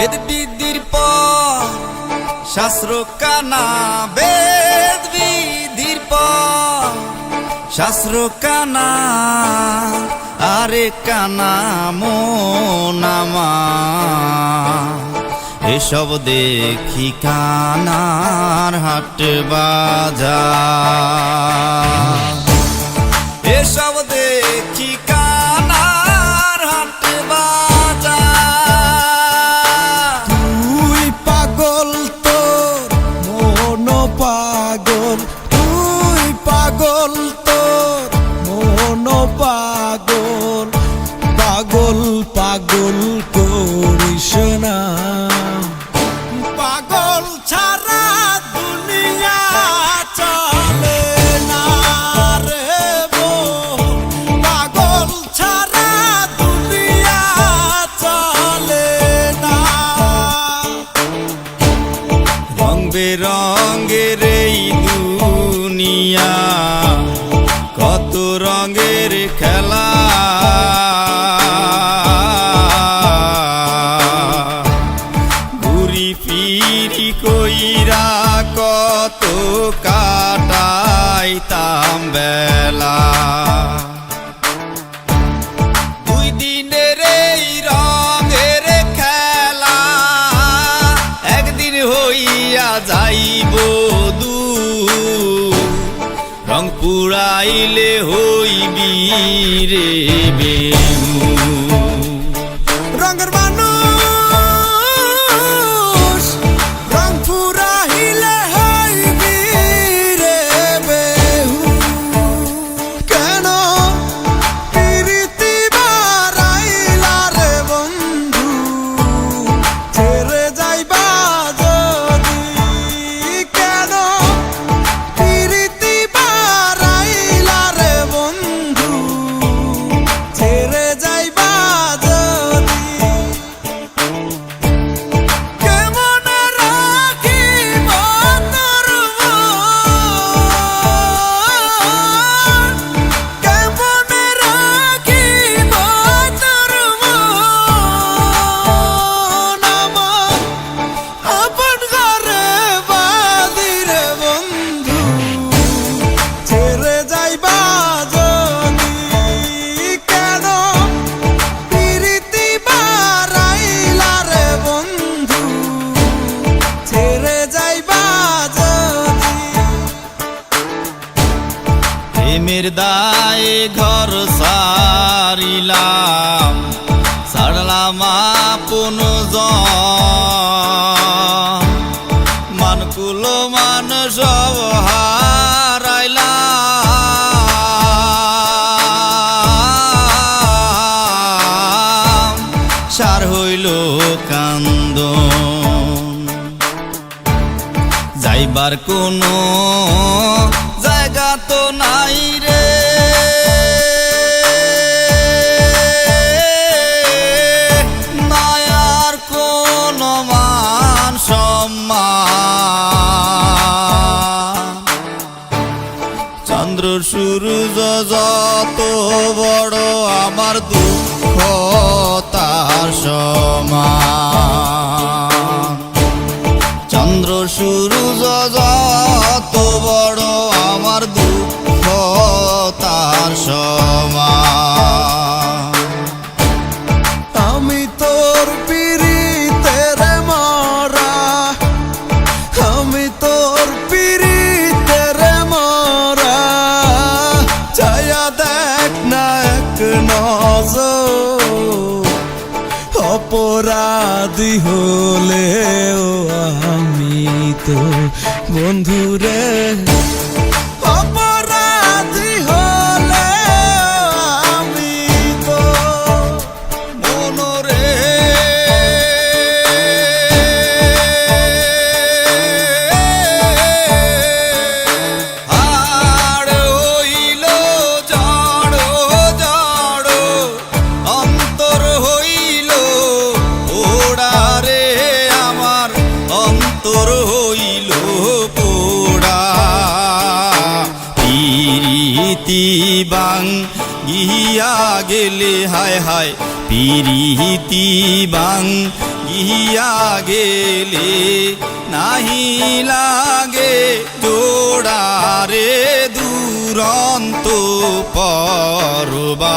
বেদ বিদির পর, শাস্ত্র কানা বেদ বিদির পর, শাস্ত্র কানা, আরে কানা মোনামা এসব দেখি কানার হাট বাজার। পাগল পাগল পাগল করিস না। খেলা। ঘুরি ফিরি কইরা কত কাটাইতাম বেলা। যাইব দু রং পুরাইলে হইবি রে বেমু প্রেমের দায়ে ঘর সারিলাম, সারলাম আপন মানকুল মান সব হারাইলাম সার হইল কান্দন। যাইবার কোনো তো নাই রে। কোন মান সম্মান। চন্দ্র সূর্য যত বড় আমার দুঃখ তার অপরাধী হলেও আমি তো বন্ধুরে বাং গিয়া গেলে হায় হায় পিরিতি বাং গিয়া গেলে নাহি লাগে জোড়ারে দুরন্ত পরবাসী।